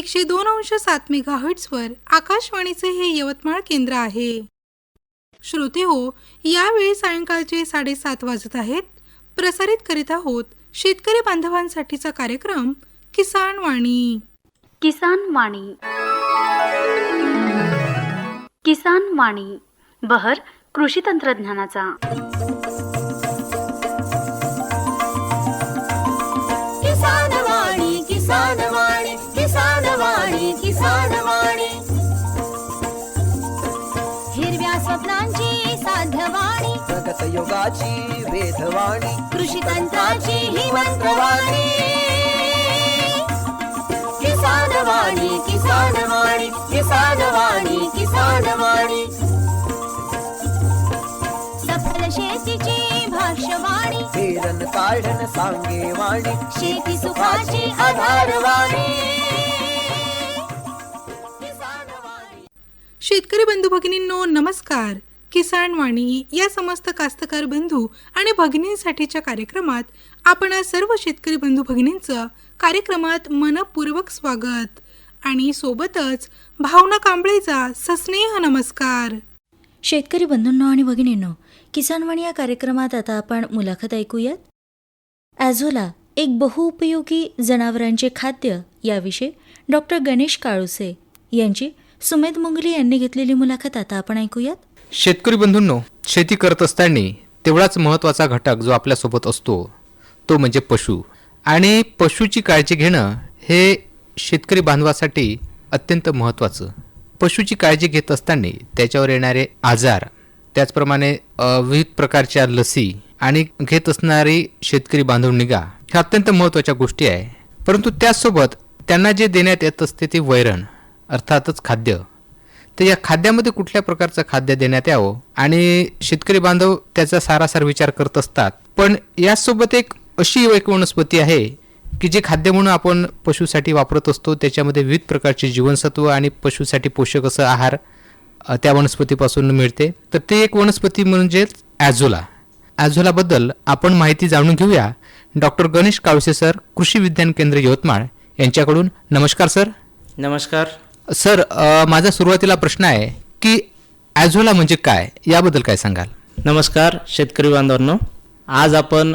एकशे दोन अंश सात मेगा वर आकाशवाणीचे हे यवतमाळ केंद्र आहे. श्रोते हो यावेळी सायंकाळचे साडेसात वाजत आहेत. प्रसारित करीत आहोत शेतकरी बांधवांसाठीचा कार्यक्रम किसान वाणी. किसान वाणी. किसान वाणी बहर कृषी तंत्रज्ञानाचा. साध्यवाणी प्रगत युगाची वेधवाणी कृषी तंत्राची ही मंत्रवाणी. किसान वाणी किसान वाणी किसान वाणी किसान वाणी सफल शेतीची भाष्यवाणी. पेरन काढन सांगे वाणी शेती सुखाची आधारवाणी. किसान वाणी शेतकरी बंधू भगिनींनो नमस्कार. किसान वाणी या समस्त कास्तकार बंधू आणि भगिनींसाठीच्या कार्यक्रमात आपण आज सर्व शेतकरी बंधू भगिनींचं कार्यक्रमात मनपूर्वक स्वागत. आणि सोबतच भावना कांबळेचा सस्नेह नमस्कार. शेतकरी बंधूंनो आणि भगिनींनो किसानवाणी या कार्यक्रमात आता आपण मुलाखत ऐकूयात. ॲझोला एक बहुउपयोगी जनावरांचे खाद्य याविषयी डॉक्टर गणेश काळुसे यांची सुमेध मुंगली यांनी घेतलेली मुलाखत आता आपण ऐकूयात. शेतकरी बंधूंनो शेती करत असताना तेवढाच महत्त्वाचा घटक जो आपल्यासोबत असतो तो म्हणजे पशु. आणि पशुची काळजी घेणं हे शेतकरी बांधवासाठी अत्यंत महत्त्वाचं. पशुची काळजी घेत असताना त्याच्यावर येणारे आजार त्याचप्रमाणे विविध प्रकारच्या लसी आणि घेत असणारी शेतकरी बांधव निगा ह्या अत्यंत महत्त्वाच्या गोष्टी आहे. परंतु त्याचसोबत त्यांना जे देण्यात येत असते ते वैरण अर्थातच खाद्य. तर या खाद्यामध्ये कुठल्या प्रकारचं खाद्य देण्यात यावं? आणि शेतकरी बांधव त्याचा सारासार विचार करत असतात. पण यासोबत एक अशी एक वनस्पती आहे की जे खाद्य म्हणून आपण पशुसाठी वापरत असतो. त्याच्यामध्ये विविध प्रकारचे जीवनसत्व आणि पशुसाठी पोषक असं आहार त्या वनस्पतीपासून मिळते. तर ते एक वनस्पती म्हणजेच ॲझोला. ॲझोलाबद्दल आपण माहिती जाणून घेऊया. डॉक्टर गणेश काळसे सर कृषी विज्ञान केंद्र यवतमाळ यांच्याकडून. नमस्कार सर. नमस्कार. सर माझा सुरुवातीला प्रश्न आहे की ॲझोला म्हणजे काय? याबद्दल काय सांगाल? नमस्कार शेतकरी बांधवांनो. आज आपण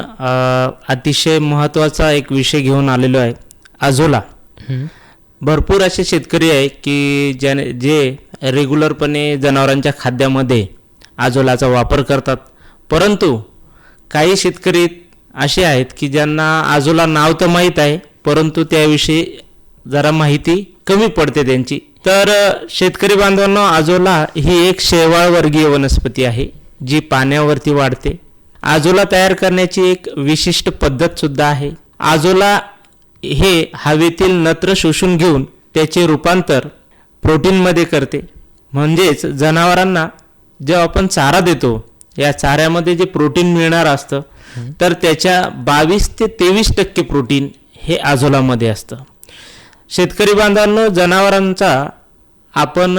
अतिशय महत्त्वाचा एक विषय घेऊन आलेलो आहे अझोला भरपूर असे शेतकरी आहे की ज्याने जे रेग्युलरपणे जनावरांच्या खाद्यामध्ये आजोलाचा वापर करतात. परंतु काही शेतकरी असे आहेत की ज्यांना आजोला नाव तर माहीत आहे परंतु त्याविषयी जरा माहिती कमी पडते त्यांची. तर शेतकरी बांधवांनो आजोला ही एक शेवाळ वर्गीय वनस्पती आहे जी पाण्यावरती वाढते. आजोला तयार करण्याची एक विशिष्ट पद्धत सुद्धा आहे. आजोला हे हवेतील नत्र शोषून घेऊन त्याचे रूपांतर प्रोटीनमध्ये करते. म्हणजेच जनावरांना जेव्हा आपण चारा देतो या चाऱ्यामध्ये जे प्रोटीन मिळणार असतं तर त्याच्या बावीस ते तेवीस टक्के प्रोटीन हे आजोलामध्ये असतं. शेतकरी बांधवांनो जनावरांचा आपण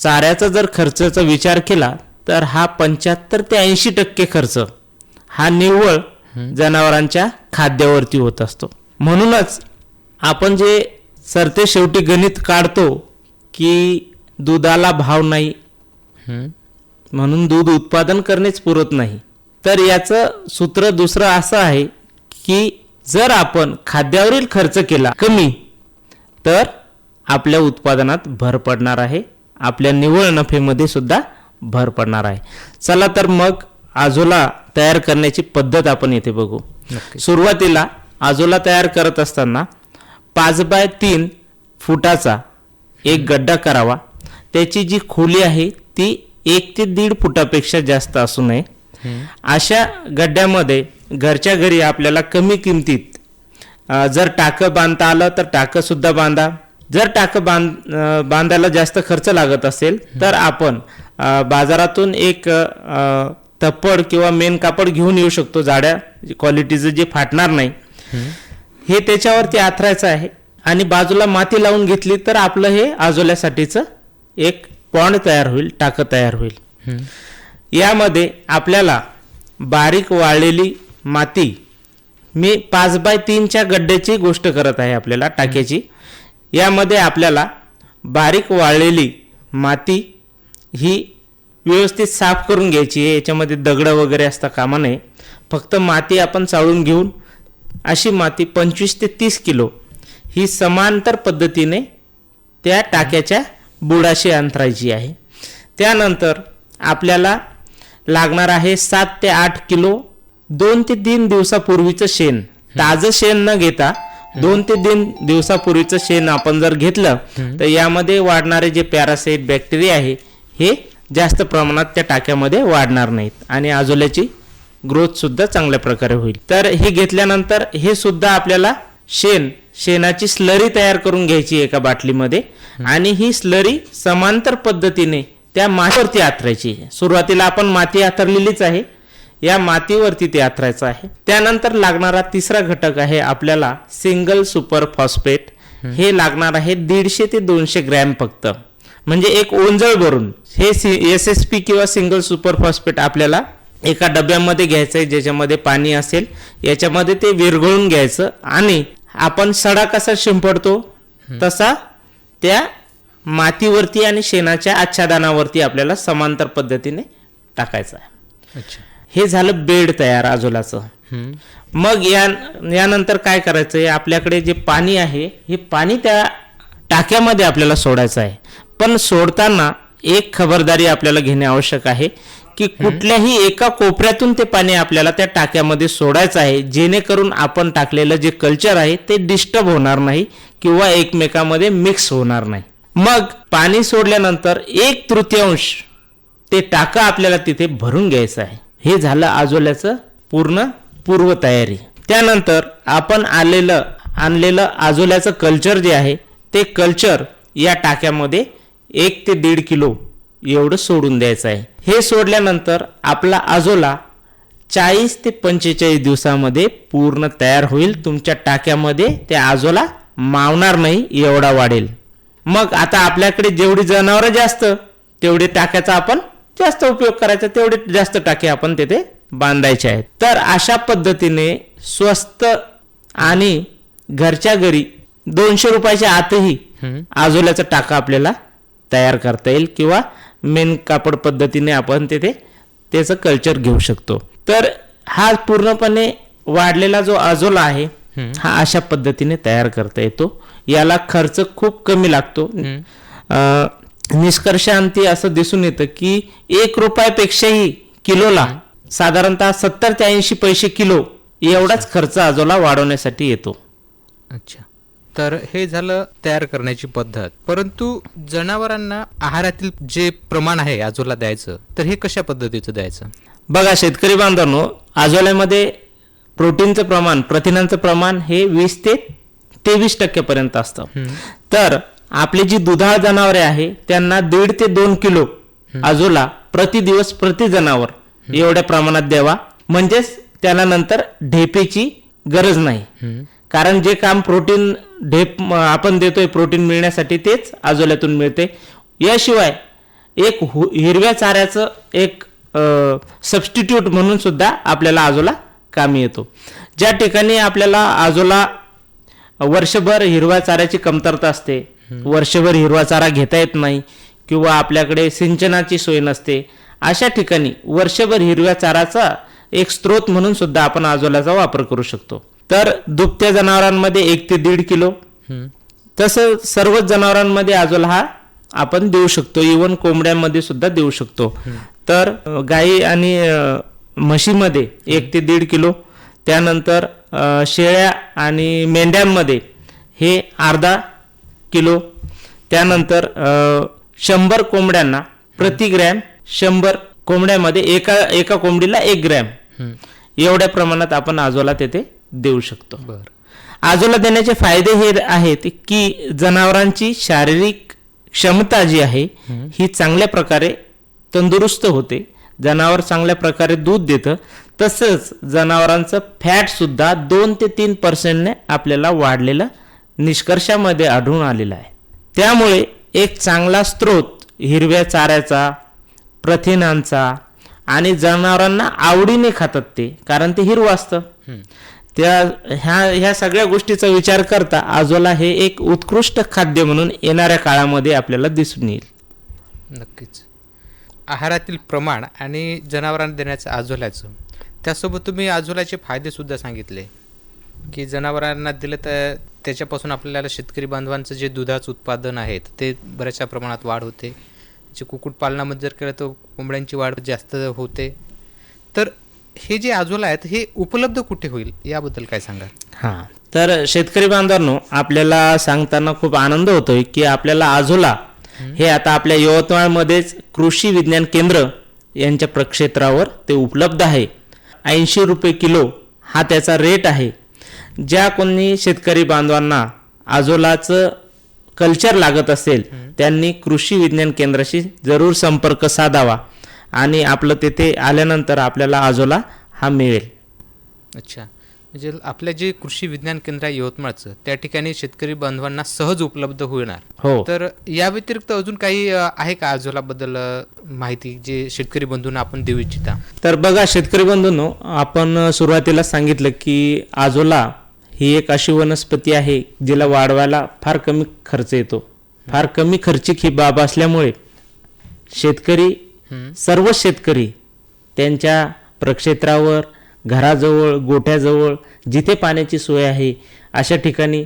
चाऱ्याचा जर खर्चाचा विचार केला तर हा पंच्याहत्तर ते ऐंशी टक्के खर्च हा निव्वळ जनावरांच्या खाद्यावरती होत असतो. म्हणूनच आपण जे सरते शेवटी गणित काढतो की दुधाला भाव नाही म्हणून दूध उत्पादन करणेच पुरत नाही. तर याचं सूत्र दुसरं असं आहे की जर आपण खाद्यावरील खर्च केला कमी तर आपल्या उत्पादनात भर पडणार आहे. आपल्या निव्वळ नफेमध्ये सुद्धा भर पडणार आहे. चला तर मग आजोला तयार करण्याची पद्धत आपण येथे बघू. सुरुवातीला आजोला तयार करत असताना पाच बाय तीन फुटाचा एक गड्डा करावा. त्याची जी खोली आहे ती एक ते दीड फुटापेक्षा जास्त असू नये. अशा गड्ड्यामध्ये घरच्या घरी आपल्याला कमी किमतीत जर टाकं बांधता आलं तर टाकं सुद्धा बांधा. जर टाकं बांध बांधायला जास्त खर्च लागत असेल तर आपण बाजारातून एक तप्पड किंवा मेन कापड घेऊन येऊ शकतो जाड्या. क्वालिटीचं जे फाटणार नाही. हे त्याच्यावरती आथरायचं आहे. आणि बाजूला माती लावून घेतली तर आपलं हे आजोल्यासाठीचं एक पॉन्ड तयार होईल टाकं तयार होईल. यामध्ये आपल्याला बारीक वाळलेली माती मी पाच बाय तीनच्या गड्ड्याची गोष्ट करत आहे आपल्याला टाक्याची. यामध्ये आपल्याला बारीक वाळलेली माती ही व्यवस्थित साफ करून घ्यायची आहे. याच्यामध्ये दगडं वगैरे असता कामा नये. फक्त माती आपण चाळून घेऊन अशी माती पंचवीस ते तीस किलो ही समांतर पद्धतीने त्या टाक्याच्या बुडाशी अंतरायची आहे. त्यानंतर आपल्याला लागणार आहे सात ते आठ किलो दोन ते तीन दिवसापूर्वीचं शेण. ताजं शेण न घेता दोन ते तीन दिवसापूर्वीचं शेण आपण जर घेतलं तर यामध्ये वाढणारे जे पॅरासाईट बॅक्टेरिया आहे हे जास्त प्रमाणात त्या टाक्यामध्ये वाढणार नाहीत आणि आजोल्याची ग्रोथ सुद्धा चांगल्या प्रकारे होईल. तर हे घेतल्यानंतर हे सुद्धा आपल्याला शेण शेणाची स्लरी तयार करून घ्यायची एका बाटलीमध्ये आणि ही स्लरी समांतर पद्धतीने त्या मातीवरती आथरायची. सुरुवातीला आपण माती आथरलेलीच आहे या मातीवरती ते आथरायचं आहे. त्यानंतर लागणारा तिसरा घटक आहे आपल्याला सिंगल सुपर फॉस्फेट हे लागणार आहे दीडशे ते दोनशे ग्रॅम फक्त. म्हणजे एक ओंजळ भरून. हे एस एस पी किंवा सिंगल सुपर फॉस्फेट आपल्याला एका डब्यामध्ये घ्यायचं आहे ज्याच्यामध्ये पाणी असेल. याच्यामध्ये ते विरघळून घ्यायचं आणि आपण सडा कसा शिंपडतो? तसा त्या मातीवरती आणि शेणाच्या आच्छादनावरती आपल्याला समांतर पद्धतीने टाकायचं आहे. अच्छा. हे झालं बेड तयार आजोलाचं. मग या यानंतर काय करायचं? आहे आपल्याकडे जे पाणी आहे हे पाणी त्या टाक्यामध्ये आपल्याला सोडायचं आहे. पण सोडताना एक खबरदारी आपल्याला घेणे आवश्यक आहे की कुठल्याही एका कोपऱ्यातून ते पाणी आपल्याला त्या टाक्यामध्ये सोडायचं आहे. जेणेकरून आपण टाकलेलं जे कल्चर आहे ते डिस्टर्ब होणार नाही किंवा एकमेकामध्ये मिक्स होणार नाही. मग पाणी सोडल्यानंतर एक तृतीयांश ते टाका आपल्याला तिथे भरून घ्यायचं आहे. हे झालं आजोल्याचं पूर्ण पूर्वतयारी. त्यानंतर आपण आलेलं आणलेलं आजोल्याचं कल्चर जे आहे ते कल्चर या टाक्यामध्ये एक ते दीड किलो एवढं सोडून द्यायचं आहे. हे सोडल्यानंतर आपला आजोला चाळीस ते पंचेचाळीस दिवसामध्ये पूर्ण तयार होईल. तुमच्या टाक्यामध्ये ते आजोला मावणार नाही एवढा वाढेल. मग आता आपल्याकडे जेवढी जनावरं जास्त तेवढे टाक्याचा आपण जास्त उपयोग करायचा तेवढे जास्त टाके आपण तिथे बांधायचे आहेत. तर अशा पद्धतीने स्वस्त आणि घरच्या घरी दोनशे रुपयाच्या आतही आजोल्याचा टाका आपल्याला तयार करता येईल किंवा मेन कापड पद्धतीने आपण तिथे त्याचं कल्चर घेऊ शकतो. तर हा पूर्णपणे वाढलेला जो आजोला आहे हा अशा पद्धतीने तयार करता येतो. याला खर्च खूप कमी लागतो. निष्कर्षांती असं दिसून येतं की एक रुपयापेक्षाही किलोला साधारणतः सत्तर ते ऐंशी पैसे किलो एवढाच खर्च आजोला वाढवण्यासाठी येतो. अच्छा. तर हे झालं तयार करण्याची पद्धत. परंतु जनावरांना आहारातील जे प्रमाण आहे आजोला द्यायचं तर हे कशा पद्धतीचं द्यायचं? बघा शेतकरी बांधवांनो आजोल्यामध्ये प्रोटीनचं प्रमाण प्रथिनांचं प्रमाण हे वीस ते तेवीस टक्क्यापर्यंत असतं. तर आपली जी दुधाळ जनावरे आहे त्यांना दीड ते दोन किलो आजोला प्रति दिवस प्रति जनावर एवढ्या प्रमाणात द्यावा. म्हणजेच त्याला नंतर ढेपेची गरज नाही. कारण जे काम प्रोटीन ढेप आपण देतोय प्रोटीन मिळण्यासाठी तेच आजोल्यातून मिळते. याशिवाय एक हु- हिरव्या चाऱ्याचं एक सबस्टिट्यूट म्हणून सुद्धा आपल्याला आजोला कामी येतो. ज्या ठिकाणी आपल्याला आजोला वर्षभर हिरव्या चाऱ्याची कमतरता असते वर्षभर हिरवा चारा घेता येत नाही किंवा आपल्याकडे सिंचनाची सोय नसते अशा ठिकाणी वर्षभर हिरव्या चाराचा एक स्रोत म्हणून सुद्धा आपण आजोल्याचा वापर करू शकतो. तर दुभत्या जनावरांमध्ये एक ते दीड किलो तसं सर्वच जनावरांमध्ये आजोल हा आपण देऊ शकतो इवन कोंबड्यांमध्ये सुद्धा देऊ शकतो. तर गाई आणि म्हशीमध्ये एक ते दीड किलो त्यानंतर शेळ्या आणि मेंढ्यांमध्ये हे अर्धा किलो. त्यानंतर शंभर कोंबड्यांना प्रति ग्रॅम शंभर कोंबड्यामध्ये एका एका कोंबडीला एक ग्रॅम. एवढ्या प्रमाणात आपण आजोला तेथे देऊ शकतो. आजोला देण्याचे फायदे हे आहेत की जनावरांची शारीरिक क्षमता जी आहे ही चांगल्या प्रकारे तंदुरुस्त होते. जनावर चांगल्या प्रकारे दूध देतं. तसंच जनावरांचं फॅट सुद्धा दोन ते तीन पर्सेंटने आपल्याला वाढलेलं निष्कर्षामध्ये आढळून आलेलं आहे. त्यामुळे एक चांगला स्रोत हिरव्या चाऱ्याचा प्रथिनांचा आणि जनावरांना आवडीने खातात ते कारण ते हिरवं असतं. त्या ह्या ह्या सगळ्या गोष्टीचा विचार करता आजोला हे एक उत्कृष्ट खाद्य म्हणून येणाऱ्या काळामध्ये आपल्याला दिसून येईल. नक्कीच. आहारातील प्रमाण आणि जनावरांना देण्याचं आजोल्याचं त्यासोबत तुम्ही आजोल्याचे फायदेसुद्धा सांगितले. की जनावरांना दिलं तर त्याच्यापासून आपल्याला शेतकरी बांधवांचं जे दुधाचं उत्पादन आहे ते बऱ्याचशा प्रमाणात वाढ होते. जे कुक्कुटपालनामध्ये जर केलं तर कोंबड्यांची वाढ जास्त होते. तर हे जे आजोला आहेत हे उपलब्ध कुठे होईल? याबद्दल काय सांगा हां. तर शेतकरी बांधवांनो आपल्याला सांगताना खूप आनंद होतोय की आपल्याला आझोला हे आता आपल्या यवतमाळमध्येच कृषी विज्ञान केंद्र यांच्या प्रक्षेत्रावर ते उपलब्ध आहे. ऐंशी रुपये किलो हा त्याचा रेट आहे. ज्या कोणी शेतकरी बांधवांना आजोलाचं कल्चर लागत असेल त्यांनी कृषी विज्ञान केंद्राशी जरूर संपर्क साधावा आणि आपलं तेथे आल्यानंतर आपल्याला आजोला हा मिळेल. अच्छा. म्हणजे आपल्या जे कृषी विज्ञान केंद्र आहे यवतमाळचं त्या ठिकाणी शेतकरी बांधवांना सहज उपलब्ध होणार. हो. तर या व्यतिरिक्त अजून काही आहे का आजोलाबद्दल माहिती जे शेतकरी बंधूंना आपण देऊ इच्छिता? तर बघा शेतकरी बंधूंनो आपण सुरुवातीला सांगितलं की आजोला ही एक अशी वनस्पती आहे जिला वाढवायला फार कमी खर्च येतो. फार कमी खर्चिक ही बाब असल्यामुळे शेतकरी सर्व शेतकरी त्यांच्या प्रक्षेत्रावर घराजवळ गोठ्याजवळ जिथे पाण्याची सोय आहे अशा ठिकाणी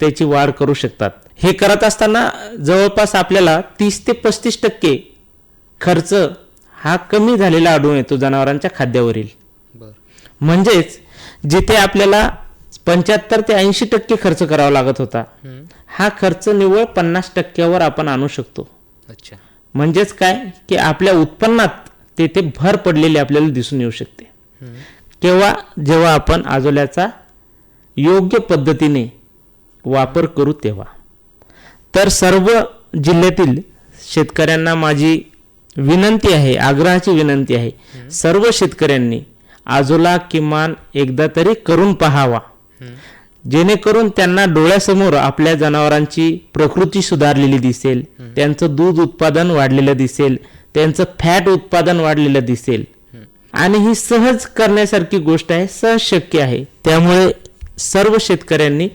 त्याची वाढ करू शकतात. हे करत असताना जवळपास आपल्याला तीस ते पस्तीस टक्के खर्च हा कमी झालेला आढळून येतो जनावरांच्या खाद्यावरील. म्हणजेच जिथे आपल्याला पंच्याहत्तर ते ऐंशी टक्के खर्च करावा लागत होता. हा खर्च निव्वळ पन्नास टक्क्यावर आपण आणू शकतो. अच्छा. म्हणजेच काय? की आपल्या उत्पन्नात तेथे भर पडलेली आपल्याला दिसून येऊ शकते. केव्हा? जेव्हा आपण आजोल्याचा योग्य पद्धतीने वापर करू तेव्हा. तर सर्व जिल्ह्यातील शेतकऱ्यांना माझी विनंती आहे आग्रहाची विनंती आहे सर्व शेतकऱ्यांनी आजोला किमान एकदा तरी करून पहावा. जेणेकरून त्यांना डोळ्यासमोर आपल्या जनावरांची प्रकृती सुधारलेली दिसेल त्यांचं दूध उत्पादन वाढलेलं दिसेल त्यांचं फॅट उत्पादन वाढलेलं दिसेल. आणि ही सहज करण्यासारखी गोष्ट आहे सहज शक्य आहे. त्यामुळे सर्व शेतकऱ्यांनी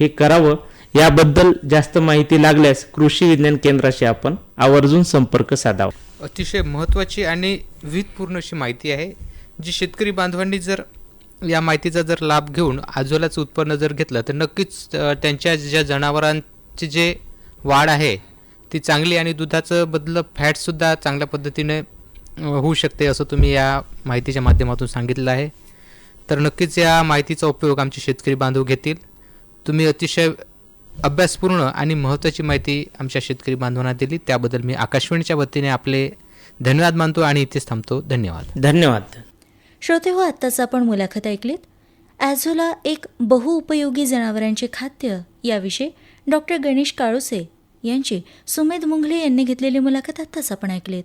हे करावं. याबद्दल जास्त माहिती लागल्यास कृषी विज्ञान केंद्राशी आपण आवर्जून संपर्क साधावा. अतिशय महत्त्वाची आणि विधपूर्ण अशी माहिती आहे जी शेतकरी बांधवांनी जर या माहितीचा जर लाभ घेऊन आजोलाचं उत्पन्न जर घेतलं तर नक्कीच त्यांच्या ज्या जनावरांची जे वाढ आहे ती चांगली आणि दुधाचं बदलं फॅटसुद्धा चांगल्या पद्धतीने होऊ शकते असं तुम्ही या माहितीच्या माध्यमातून सांगितलं आहे. तर नक्कीच या माहितीचा उपयोग आमचे शेतकरी बांधव घेतील. तुम्ही अतिशय अभ्यासपूर्ण आणि महत्त्वाची माहिती आमच्या शेतकरी बांधवांना दिली. त्याबद्दल मी आकाशवाणीच्या वतीने आपले धन्यवाद मानतो आणि इथेच थांबतो. धन्यवाद. धन्यवाद. श्रोते हो आत्ताच आपण मुलाखत ऐकलीत. ॲझोला एक बहुउपयोगी जनावरांचे खाद्य याविषयी डॉक्टर गणेश काळुसे यांची सुमेध मुंगले यांनी घेतलेली मुलाखत आत्ताच आपण ऐकलीत.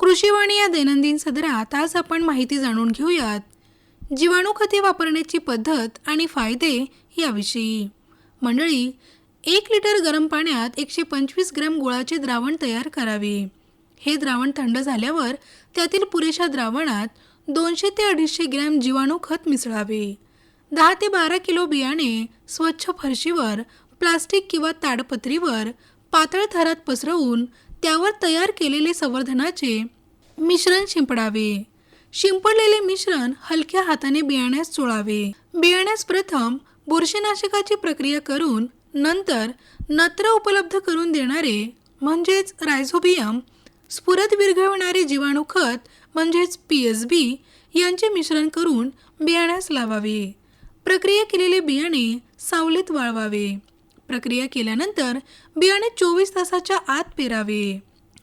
कृषीवाणी या दैनंदिन सदरात आज आपण माहिती जाणून घेऊयात. जीवाणू खते वापरण्याची पद्धत आणि फायदे याविषयी. मंडळी एक लिटर गरम पाण्यात एकशे पंचवीस ग्रॅम गुळाचे द्रावण तयार करावे. हे द्रावण थंड झाल्यावर त्यातील पुरेशा द्रावणात दोनशे ते अडीचशे ग्रॅम जीवाणू खत मिसळावे. दहा ते बारा किलो बियाणे स्वच्छ फरशीवर प्लास्टिक किंवा ताडपत्रीवर पातळ थरात पसरवून त्यावर तयार केलेले संवर्धनाचे मिश्रण शिंपडावे. शिंपडलेले मिश्रण हलक्या हाताने बियाण्यास चोळावे. बियाण्यास प्रथम बुरशीनाशकाची प्रक्रिया करून नंतर नत्र उपलब्ध करून देणारे म्हणजेच रायझोबियम स्फुरत विरघळणारे जीवाणू खत म्हणजेच पी एस बी यांचे मिश्रण करून बियाण्यास लावावे. प्रक्रिया केलेले बियाणे सावलीत वाळवावे. प्रक्रिया केल्यानंतर बियाणे चोवीस तासाच्या आत पेरावे.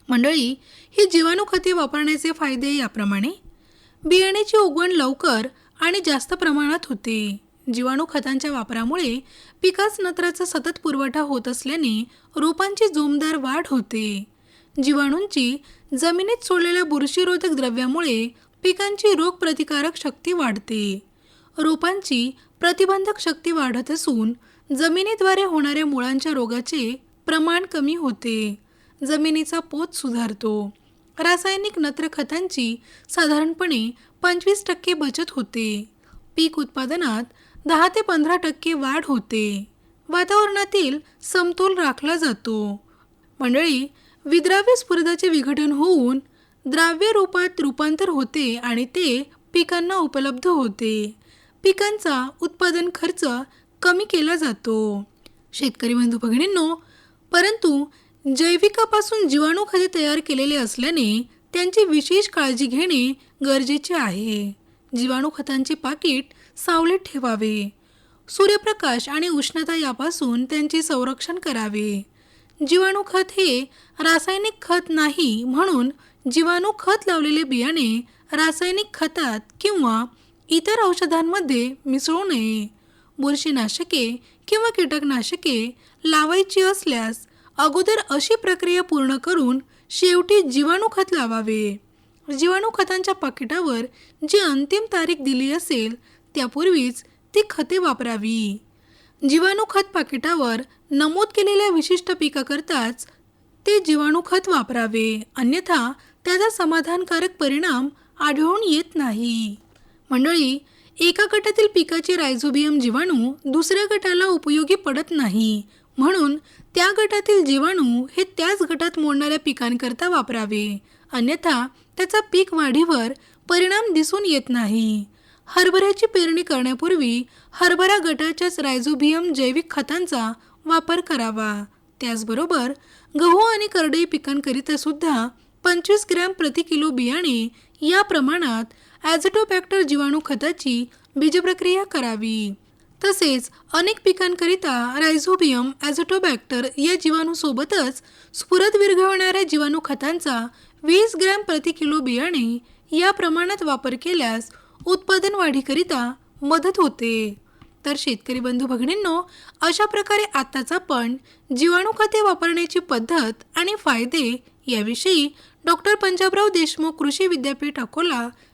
मंडळी ही जीवाणू खते वापरण्याचे फायदे याप्रमाणे. बियाण्याची उगवण लवकर आणि जास्त प्रमाणात होते. जीवाणू खतांच्या वापरामुळे पिकास नत्राचा सतत पुरवठा होत असल्याने रोपांची जोमदार वाढ होते. जीवाणूंची जमिनीत सोडलेल्या बुरशीरोधक द्रव्यामुळे पिकांची रोगप्रतिकारक शक्ती वाढते. रोपांची प्रतिबंधक शक्ती वाढत असून जमिनीद्वारे होणाऱ्या मुळांच्या रोगाचे प्रमाण कमी होते. जमिनीचा पोत सुधारतो. रासायनिक नत्र खतांची साधारणपणे पंचवीस टक्के बचत होते. पीक उत्पादनात दहा ते पंधरा टक्के वाढ होते. वातावरणातील समतोल राखला जातो. मंडळी विद्राव्य स्पर्धाचे विघटन होऊन द्राव्य रूपात रूपांतर होते आणि ते पिकांना उपलब्ध होते. पिकांचा उत्पादन खर्च कमी केला जातो. शेतकरी बंधू भगिनींनो परंतु जैविकापासून जीवाणू खते तयार केलेले असल्याने त्यांची विशेष काळजी घेणे गरजेचे आहे. जीवाणू खतांचे पाकिट सावलीत ठेवावे. सूर्यप्रकाश आणि उष्णता यापासून त्यांचे संरक्षण करावे. जीवाणू खत हे रासायनिक खत नाही म्हणून जीवाणू खत लावलेले बियाणे रासायनिक खतात किंवा इतर औषधांमध्ये मिसळू नये. बुरशीनाशके किंवा कीटकनाशके लावायची असल्यास अगोदर अशी प्रक्रिया पूर्ण करून शेवटी जीवाणू खत लावावे. जीवाणू खतांच्या पाकिटावर जी अंतिम तारीख दिली असेल त्यापूर्वीच ती खते वापरावी. जीवाणू खत पाकिटावर नमूद केलेल्या विशिष्ट पिकाकरताच ते जीवाणू खत वापरावे. अन्यथा त्याचा समाधानकारक परिणाम आढळून येत नाही. मंडळी एका गटातील पिकाचे रायझोबियम जीवाणू दुसऱ्या गटाला उपयोगी पडत नाही. म्हणून त्या गटातील जीवाणू हे त्याच गटात मोडणाऱ्या पिकांकरता वापरावे. अन्यथा त्याचा पीक वाढीवर परिणाम दिसून येत नाही. हरभऱ्याची पेरणी करण्यापूर्वी हरभरा गटाच्याच रायझोबियम जैविक खतांचा वापर करावा. त्याचबरोबर गहू आणि करडई पिकांकरिता सुद्धा पंचवीस ग्रॅम प्रति किलो बियाणे या प्रमाणात ॲझोटोबॅक्टर जीवाणू खताची बीजप्रक्रिया करावी. तसेच अनेक पिकांकरिता रायझोबियम ॲझोटोबॅक्टर या जीवाणूसोबतच स्फुरत विरघळणाऱ्या जीवाणू खतांचा वीस ग्रॅम प्रति किलो बियाणे या प्रमाणात वापर केल्यास उत्पादन वाढीकरिता मदत होते. तर शेतकरी बंधू भगिनींनो अशा प्रकारे आत्ताच आपण जीवाणू खते वापरण्याची पद्धत आणि फायदे याविषयी डॉक्टर पंजाबराव देशमुख कृषी विद्यापीठ अकोला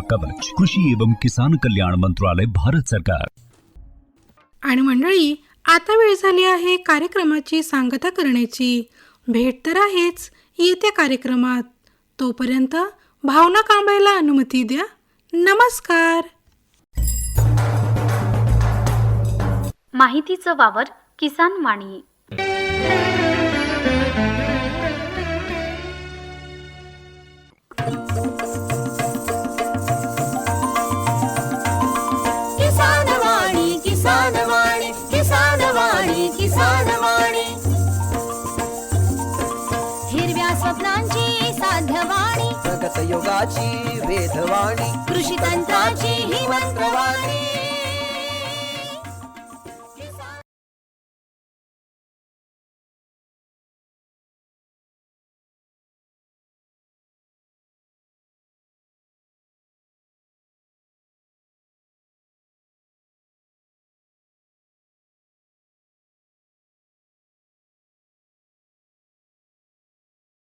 कवच कृषी एवं किसान कल्याण मंत्रालय भारत सरकार. आणि मंडळी आता वेळ झाली आहे कार्यक्रमाची सांगता करण्याची. भेट तर आहेच येत्या कार्यक्रमात. तोपर्यंत भावना कांबायला अनुमती द्या. नमस्कार. माहितीचं वावर किसान वाणी. साध्यवाणी प्रगत कृषी तंत्राची ही मंत्रवाणी.